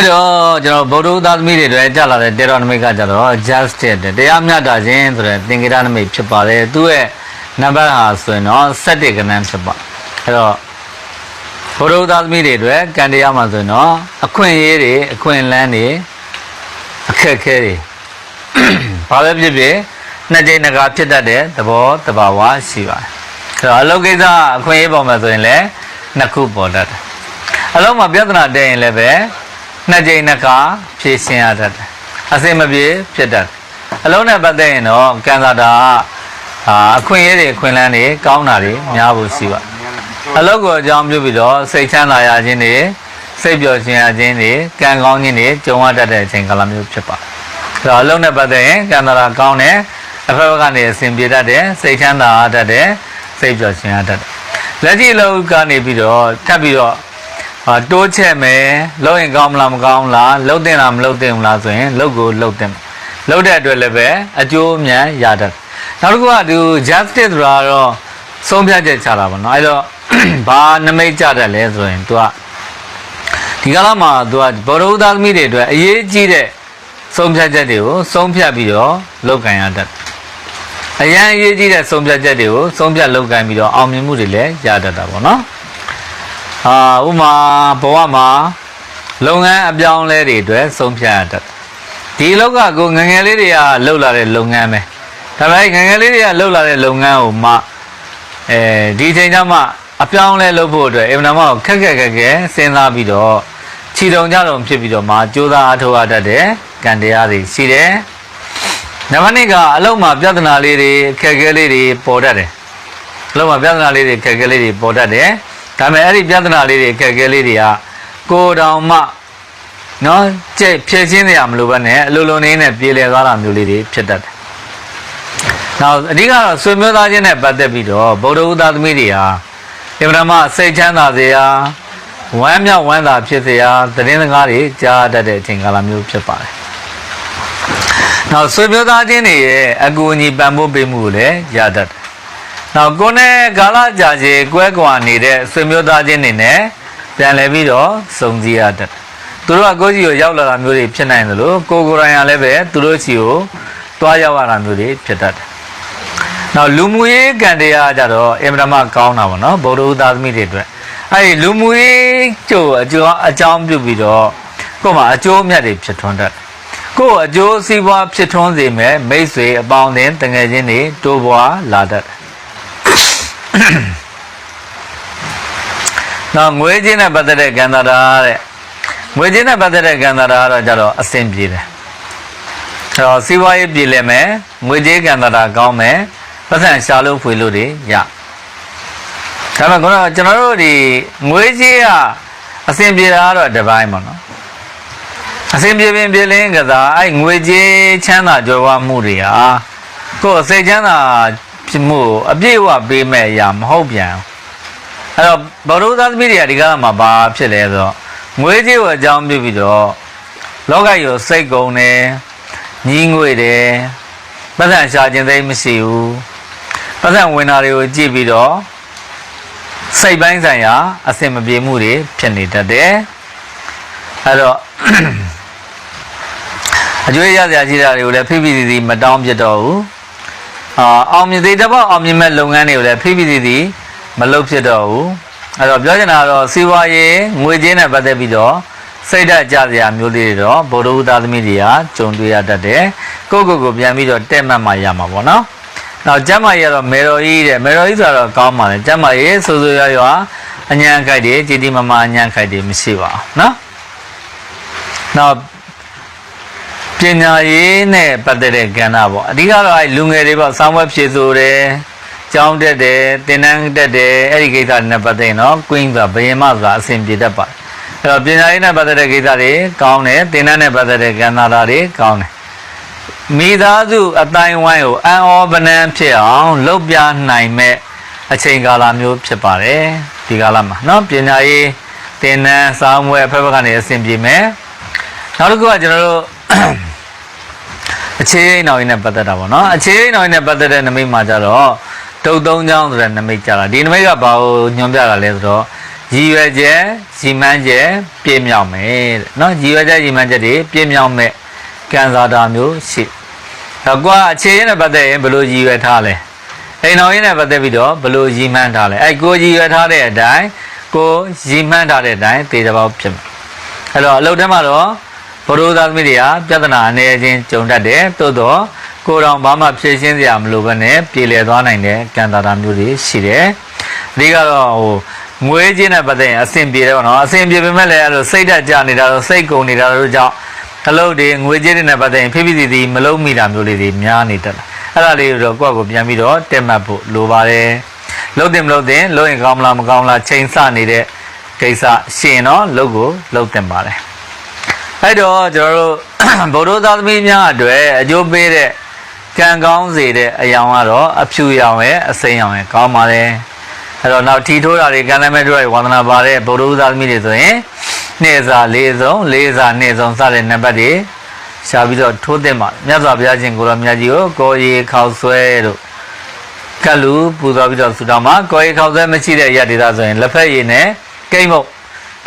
အဲ့တော့ကျွန်တော်ဗုဒ္ဓသာသမီတွေတွေကြာလာတဲ့တေရောနမိတ်ကကြတော့ justice တဲ့တရားမျှတခြင်းဆိုတဲ့သင်္ကေတနမိတ်ဖြစ်ပါတယ်သူ့ရဲ့နံပါတ်ဟာဆိုရင်တော့7ကဏ္ဍဖြစ်ပါအဲ့တော့ဗုဒ္ဓသာသမီတွေတွေကံတရားမှာဆိုရင်တော့အခွင့်အရေးတွေအခွင့်အလန်းတွေအခက်အခဲတွေဘာပဲဖြစ်ဖြစ်နှစ်ကြိမ်နှစ်ခါဖြစ်တတ်တဲ့သဘောတဘာဝရှိပါတယ်အဲ့တော့အလုပ်ကိစ္စအခွင့်အရေးပေါ်မှာဆိုရင်လည်းနှစ်ခုပေါ်တတ်တယ်အလုံးမှာပြဿနာတက်ရင်လည်းပဲ နှစ်ကြိမ်နှစ်ခါဖြေရှင်းရတတ်တယ်အစင်မပြေဖြစ်တတ်တယ်အလုံးနဲ့ပတ်သက်ရင်တော့ကန်စာတာကအာအခွင့်အရေးတွေအခွင့်အလန်းတွေကောင်းတာတွေများဖို့ရှိပါအလုံးကိုအကြောင်းပြုပြီးတော့စိတ်ချမ်းသာရခြင်းတွေစိတ်ပျော်ရွှင်ရခြင်းတွေကံကောင်းခြင်းတွေကြုံရတတ်တဲ့အချိန်ကာလမျိုးဖြစ်ပါတယ်ဒါအလုံးနဲ့ပတ်သက်ရင်ကန်စာတာကောင်းတယ်အဖက်ဘက်ကနေအစဉ်ပြေတတ်တယ်စိတ်ချမ်းသာရတတ်တယ်စိတ်ပျော်ရွှင်ရတတ်တယ်လက်ရှိအလုံးကနေပြီးတော့ထပ်ပြီးတော့ အာတိုးချက်မယ်လုံရင်ကောင်းမလားမကောင်းလားလုံတင်လားမလုံတင်ဘူးလားဆိုရင်လုံကိုလုံတင်လုံတဲ့အတွက်လည်းပဲအကျိုးအမြန်ရတတ်နောက်တစ်ခုကဒီ justice ဆိုတာတော့ဆုံးဖြတ်ချက်ချတာပေါ့နော်အဲ့တော့ဘာနမိတ်ကြတတ်လဲဆိုရင် तू ကဒီကလာမှာ तू ကဗုဒ္ဓဘာသာသမီးတွေအတွက်အရေးကြီးတဲ့ဆုံးဖြတ်ချက်တွေကိုဆုံးဖြတ်ပြီးတော့လုပ်ကိုင်ရတတ်အရန်အရေးကြီးတဲ့ဆုံးဖြတ်ချက်တွေကိုဆုံးဖြတ်လုပ်ကိုင်ပြီးတော့အောင်မြင်မှုတွေလည်းရတတ်တာပေါ့နော် ဟာဥမာဘဝမှာလုပ်ငန်းအပြောင်းလဲတွေအတွက်ဆုံးဖြတ်ရတတ်ဒီလောက်ကကိုငငယ်လေးတွေကလှုပ်လာတဲ့လုပ်ငန်းပဲဒါပေမဲ့ငငယ်လေးတွေကလှုပ်လာတဲ့လုပ်ငန်းကိုမှအဲဒီချိန်ကျမှအပြောင်းလဲလုပ်ဖို့အတွက်အင်မတန်မှခက်ခက်ခက်ခဲစဉ်းစားပြီးတော့ခြိတုံကြတုံဖြစ်ပြီးတော့မှစူးစမ်းအထောက်အတတ်တဲ့ကံတရားတွေရှိတယ်နံပါတ်1ကအလုံးမှာပြဿနာလေးတွေအခက်အခဲလေးတွေပေါ်တတ်တယ်အလုံးမှာပြဿနာလေးတွေအခက်အခဲလေးတွေပေါ်တတ်တယ် ဒါပေမဲ့အဲ့ဒီပြဿနာလေးတွေခက်ခဲလေးတွေကကိုယ်တောင်မှနော်ကြိတ်ဖြည့်ချင်းနေရမလို့ပဲနဲ့အလိုလိုနေနဲ့ပြေလည်သွားတာမျိုးလေးတွေဖြစ်တတ်တယ်နောက်အဓိကတော့ဆွေမျိုးသားချင်းနဲ့ပတ်သက်ပြီးတော့ဗုဒ္ဓဦးသားသမီးတွေဟာအင်မတန်မှစိတ်ချမ်းသာစေရာဝမ်းမြောက်ဝမ်းသာဖြစ်စေရာသတင်းစကားတွေကြားတတ်တဲ့အချိန်ကာလမျိုးဖြစ်ပါတယ်နောက်ဆွေမျိုးသားချင်းတွေရဲ့အကူအညီပံ့ပိုးပေးမှုကိုလည်းရတတ်တယ် နောက်ကိုယ်နဲ့ကာလကြာရှည်ကွဲကွာနေတဲ့ဆွေမျိုးသားချင်းတွေနဲ့ပြန်လည်ပြီးတော့စုံစည်းရတတ်တယ်။သူတို့ကကိုယ့်စီကိုရောက်လာတာမျိုးတွေဖြစ်နိုင်တယ်လို့ကိုယ်ကိုယ်တိုင်ကလည်းပဲသူတို့စီကိုတွားရောက်ရတာမျိုးတွေဖြစ်တတ်တယ်။နောက်လူမှုရေးကံတရားကြတော့အင်မတန်မှကောင်းတာပေါ့နော်ဗုဒ္ဓဦးသားသမီးတွေအတွက်အဲဒီလူမှုရေးကျိုးအကျိုးအကြောင်းပြုပြီးတော့ကိုယ်မှာအကျိုးအမြတ်တွေဖြစ်ထွန်းတတ်တယ်။ကိုယ်အကျိုးစီးပွားဖြစ်ထွန်းစေမဲ့မိတ်ဆွေအပေါင်းအသင်းတငယ်ချင်းတွေတိုးပွားလာတတ်တယ် နော်ငွေချင်းနဲ့ပတ်သက်တဲ့ကံတာတာတဲ့ငွေချင်းနဲ့ပတ်သက်တဲ့ကံတာတာကတော့ကြတော့အဆင်ပြေတယ်အဲတော့စီးပွားရေးပြည်လဲမယ်ငွေကြေးကံတာတာကောင်းမယ်ပတ်စံရှာလို့ဖွေလို့တွေရဒါပေမဲ့ကတော့ကျွန်တော်တို့ဒီငွေကြေးကအဆင်ပြေတာကတော့တစ်ပိုင်းပေါ့နော်အဆင်ပြေပင်ပြေလင်းကစားအဲ့ငွေကြေးချမ်းသာကြွယ်ဝမှုတွေဟာကိုယ်စိတ်ချမ်းသာ ဖြစ်မှုကိုအပြည့်အဝပေးမဲ့အရာမဟုတ်ပြန်ဘူးအဲ့တော့ဘောရုသားသမီးတွေကဒီကမှာဘာဖြစ်လဲဆိုတော့ငွေကြေးကိုအကြောင်းပြုပြီးတော့လောကကြီးကိုစိတ်ကုန်တယ်ညီးငွေတယ်ပတ်စံရှာခြင်းသိမ်းမရှိဘူးပတ်စံဝင်တာတွေကိုကြည့်ပြီးတော့စိတ်ပိုင်းဆိုင်ရာအဆင်မပြေမှုတွေဖြစ်နေတတ်တယ်အဲ့တော့အကျွေးရစရာရှိတာတွေကိုလည်းဖိဖိစီစီမတောင်းပြတော့ဘူး အောင်မြင်သေးတဲ့ပေါ့အောင်မြင်မဲ့လုပ်ငန်းတွေကိုလည်းဖိဖိစီစီမလုပ်ဖြစ်တော့ဘူးအဲ့တော့ပြောချင်တာကတော့စီးပွားရေးငွေကြေးနဲ့ပတ်သက်ပြီးတော့စိတ်ဓာတ်ကြစရာမျိုးလေးတွေတော့ဗုဒ္ဓဦးသားသမီးတွေကကြုံတွေ့ရတတ်တယ်ကိုကိုကိုပြန်ပြီးတော့တက်မှတ်မှရမှာပေါ့နော်နောက်ကျမကြီးကတော့မေတော်ကြီးတဲ့မေတော်ကြီးဆိုတော့ကောင်းပါလေကျမကြီးဆိုဆိုရရွာအညံခိုက်တယ်ဂျီတီမမအညံခိုက်တယ်မရှိပါဘူးနော်နောက် ပညာရေးနဲ့ပတ်သက်တဲ့ကဏ္ဍပေါ့အဓိကတော့အဲလူငယ်တွေပေါ့စောင်းဝက်ဖြည့်ဆိုတယ်ကျောင်းတက်တယ်တင်တန်းတက်တယ်အဲ့ဒီကိစ္စတွေနဲ့ပတ်သက်ရင်တော့ queen ဆိုတာဘယင်မဆိုတာအဆင်ပြေတတ်ပါတယ်အဲ့တော့ပညာရေးနဲ့ပတ်သက်တဲ့ကိစ္စတွေကောင်းတယ်တင်တန်းနဲ့ပတ်သက်တဲ့ကဏ္ဍတာတွေကောင်းတယ်မိသားစုအတိုင်းဝိုင်းကိုအံ့ဩပနန်းဖြစ်အောင်လုပ်ပြနိုင်မဲ့အချိန်ကာလမျိုးဖြစ်ပါတယ်ဒီကာလမှာเนาะပညာရေးတင်တန်းစောင်းဝက်ဖက်ဖက်ကနေအဆင်ပြေမယ်နောက်တစ်ခုကကျွန်တော်တို့ အခြေအိမ်တော်ကြီးနဲ့ပတ်သက်တာပေါ့နော်အခြေအိမ်တော်ကြီးနဲ့ပတ်သက်တဲ့နမိတ်မှာကြတော့တုတ်သုံးချောင်းဆိုတဲ့နမိတ်ကြတာဒီနမိတ်ကဘာကိုညွှန်ပြတာလဲဆိုတော့ရည်ရွယ်ချက်စီမံချက်ပြည့်မြောက်မယ်တဲ့နော်ရည်ရွယ်ချက်စီမံချက်တွေပြည့်မြောက်မဲ့ကံစားတာမျိုးရှိတော့ကွာအခြေရင်းနဲ့ပတ်သက်ရင်ဘယ်လိုရည်ရွယ်ထားလဲအိမ်တော်ရင်းနဲ့ပတ်သက်ပြီးတော့ဘယ်လိုရည်မှန်းထားလဲအဲ့ကိုရည်ရွယ်ထားတဲ့အတိုင်းကိုရည်မှန်းထားတဲ့အတိုင်းတေတပေါက်ဖြစ်မယ်အဲ့တော့အလုပ်ထဲမှာတော့ ဘုရောသားသမီးတွေကပြဿနာအနေချင်းကြုံတတ်တယ်တိုးတော့ကိုယ်တော်ဘာမှဖြေရှင်းစရာမလိုဘဲနဲ့ပြေလည်သွားနိုင်တဲ့ကံတာတာမျိုးတွေရှိတယ်ဒီကတော့ဟိုငွေချင်းနဲ့ပတ်သက်ရင်အဆင်ပြေတယ်ပေါ့နော်အဆင်ပြေပေမဲ့လည်းအဲ့လိုစိတ်ဓာတ်ကြနေတာတော့စိတ်ကုန်နေတာတို့ကြောင့်အလုပ်တွေငွေကြေးတွေနဲ့ပတ်သက်ရင်ဖိဖိစီစီမလုံးမိတာမျိုးလေးတွေများနေတတ်တယ်အဲ့ဒါလေးတော့ကိုယ့်ကိုယ်ပြန်ပြီးတော့တက်မှတ်ဖို့လိုပါတယ်လုံးတင်မလုံးတင်လုံးရင်ကောင်းမလားမကောင်းလားချိန်ဆနေတဲ့ကိစ္စရှင်တော့လုံးကိုလုံးတင်ပါတယ် အဲ့တော့ကျွန်တော်တို့ဗုဒ္ဓသာသမီများအတွက်အကျိုးပေးတဲ့ကံကောင်းစေတဲ့အယောင်ကတော့အဖြူရောင်ရဲ့အစိမ်းရောင်ရဲ့ကောင်းပါတယ်အဲ့တော့နောက်ထီထိုးတာတွေကံလည်းမဲ့တို့ရဲ့ဝါသနာပါတဲ့ဗုဒ္ဓသာသမီတွေဆိုရင်နေ့စာ၄ဆုံး၄စာနေ့ဆုံးစတဲ့နံပါတ်တွေရှာပြီးတော့ထိုးတင်ပါတယ်မြတ်စွာဘုရားရှင်ကိုရောမြတ်ကြီးကိုကိုရီခေါက်ဆွဲတို့ကတ်လူပူဇော်ပြီးတော့ဆုတောင်းမှာကိုရီခေါက်ဆွဲမရှိတဲ့ရတ္တိသားဆိုရင်လက်ဖက်ရည်နဲ့ကိမ့်မုတ်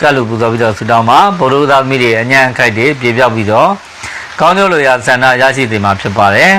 ကတ်လူပူဇော်ပြီးတော့ဆုတောင်းမှာဗုဒ္ဓသာသမီတွေအញ្ញံခိုက်တွေပြေပြောက်ပြီးတော့ကောင်းကျိုးလိုရာဆန္ဒရရှိနေမှာဖြစ်ပါတယ်